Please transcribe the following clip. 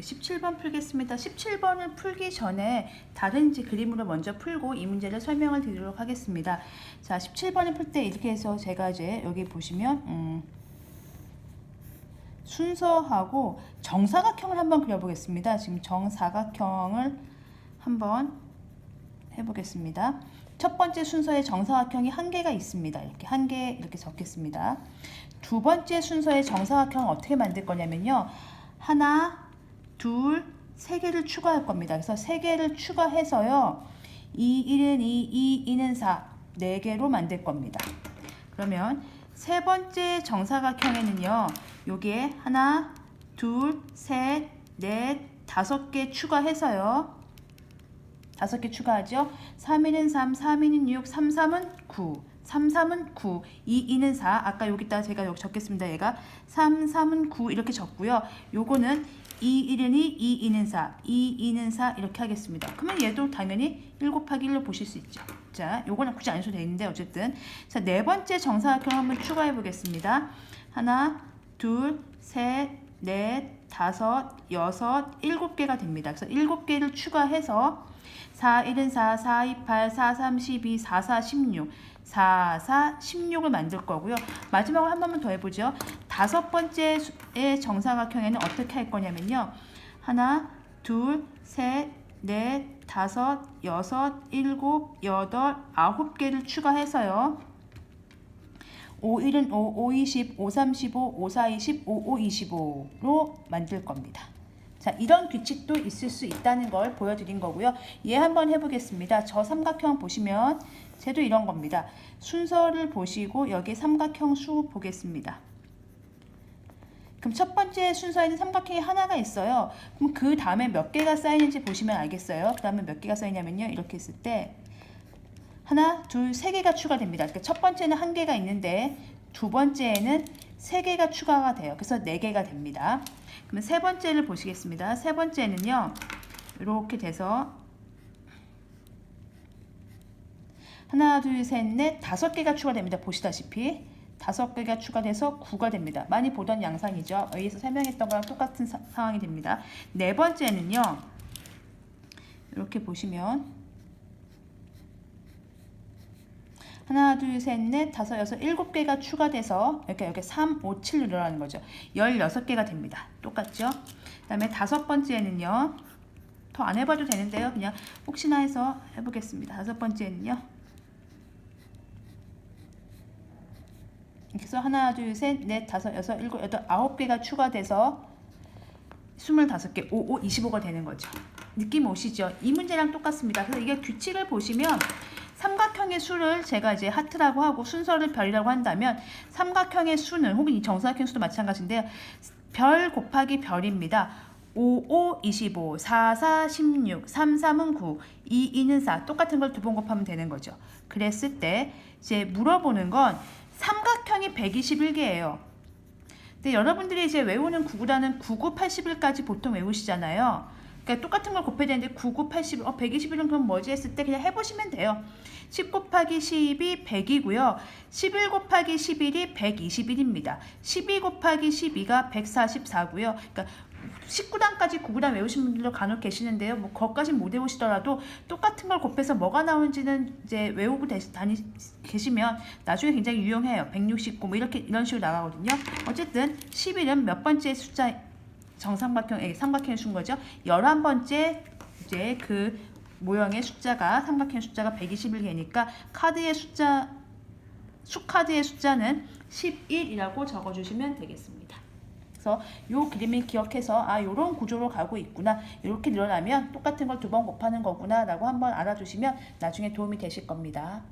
17번 풀겠습니다. 17번을 풀기 전에 다른 그림으로 먼저 풀고 이 문제를 설명을 드리도록 하겠습니다. 자, 17번을 풀 때 이렇게 해서 제가 이제 여기 보시면 음, 순서하고 정사각형을 한번 그려보겠습니다. 지금 정사각형을 한번 해보겠습니다. 첫 번째 순서의 정사각형이 한 개가 있습니다. 이렇게 한 개 이렇게 적겠습니다. 두 번째 순서의 정사각형을 어떻게 만들 거냐면요. 하나, 둘, 세 개를 추가할 겁니다. 그래서 세 개를 추가해서요. 2, 1은 2, 2, 2는 4, 네 개로 만들 겁니다. 그러면 세 번째 정사각형에는요. 여기에 하나, 둘, 셋, 넷, 다섯 개 추가해서요. 다섯 개 추가하죠. 3, 1은 3, 3, 2는 6, 3, 3은 9. 3, 3은 9, 2, 2는 4. 아까 여기다 제가 여기 적겠습니다. 얘가 3, 3은 9 이렇게 적고요. 요거는 2, 1은 2, 2, 2는 4, 2, 2는 4 이렇게 하겠습니다. 그러면 얘도 당연히 1 곱하기 1로 보실 수 있죠. 자, 요거는 굳이 안 써도 되는데 어쨌든 자, 네 번째 정사각형 한번 추가해 보겠습니다. 하나, 둘, 셋, 넷, 다섯, 여섯, 일곱 개가 됩니다. 그래서 일곱 개를 추가해서 4, 1은 4, 4, 2, 8, 4, 3, 12, 4, 4, 16, 4, 4, 16을 만들 거고요. 마지막으로 한 번만 더 해보죠. 다섯 번째의 정사각형에는 어떻게 할 거냐면요. 하나, 둘, 셋, 넷, 다섯, 여섯, 일곱, 여덟, 아홉 개를 추가해서요. 5, 1은 5, 5, 20, 5, 35, 5, 4, 20, 5, 5, 25로 만들 겁니다. 자, 이런 규칙도 있을 수 있다는 걸 보여드린 거고요. 얘 한번 해보겠습니다. 저 삼각형 보시면 쟤도 이런 겁니다. 순서를 보시고 여기 삼각형 수 보겠습니다. 그럼 첫 번째 순서에는 삼각형이 하나가 있어요. 그럼 그 다음에 몇 개가 쌓이는지 보시면 알겠어요. 그 다음에 몇 개가 쌓이냐면요. 이렇게 했을 때 하나, 둘, 세 개가 추가됩니다. 그러니까 첫 번째는 한 개가 있는데 두 번째에는 세 개가 추가가 돼요. 그래서 네 개가 됩니다. 그러면 세 번째를 보시겠습니다. 세 번째는요. 이렇게 돼서 하나, 둘, 셋, 넷, 다섯 개가 추가됩니다. 보시다시피 다섯 개가 추가돼서 9가 됩니다. 많이 보던 양상이죠. 여기서 설명했던 거랑 똑같은 사, 상황이 됩니다. 네 번째는요. 이렇게 보시면 하나, 둘, 셋, 넷, 다섯, 여섯, 일곱 개가 추가돼서 이렇게 이렇게 3, 5, 7로 늘어나는 거죠. 16개가 됩니다. 똑같죠? 그 다음에 다섯 번째는요. 더 안 해봐도 되는데요. 그냥 혹시나 해서 해보겠습니다. 다섯 번째는요. 이렇게 해서 하나, 둘, 셋, 넷, 다섯, 여섯, 일곱, 여덟, 아홉 개가 추가돼서 25개, 5, 5, 25가 되는 거죠. 느낌 오시죠? 이 문제랑 똑같습니다. 그래서 이게 규칙을 보시면 삼각형의 수를 제가 이제 하트라고 하고 순서를 별이라고 한다면 삼각형의 수는 혹은 이 정사각형 수도 마찬가지인데요. 별 곱하기 별입니다. 5, 5, 25, 4, 4, 16, 3, 3은 9, 2, 2는 4 똑같은 걸 두 번 곱하면 되는 거죠. 그랬을 때 이제 물어보는 건 삼각형이 121개예요. 근데 여러분들이 이제 외우는 구구단은 99, 81까지 보통 외우시잖아요. 그러니까 똑같은 걸 곱해야 되는데 99, 80, 어, 121은 그럼 뭐지 했을 때 그냥 해보시면 돼요. 10 곱하기 10이 100이고요. 11 곱하기 11이 121입니다. 12 곱하기 12가 144고요. 그러니까 19단까지 9구단 외우신 분들도 간혹 계시는데요. 뭐 거기까지 못 외우시더라도 똑같은 걸 곱해서 뭐가 나오는지는 이제 외우고 다니 계시면 나중에 굉장히 유용해요. 169 뭐 이렇게 이런 식으로 나가거든요. 어쨌든 11은 몇 번째 숫자 정삼각형, 에 삼각형의 수인 거죠. 11번째 이제 그 모형의 숫자가 삼각형 숫자가 121개니까 카드의 숫자 수카드의 숫자는 11이라고 적어 주시면 되겠습니다. 그래서 이 그림을 기억해서 아 요런 구조로 가고 있구나 이렇게 늘어나면 똑같은 걸 두 번 곱하는 거구나 라고 한번 알아두시면 나중에 도움이 되실 겁니다.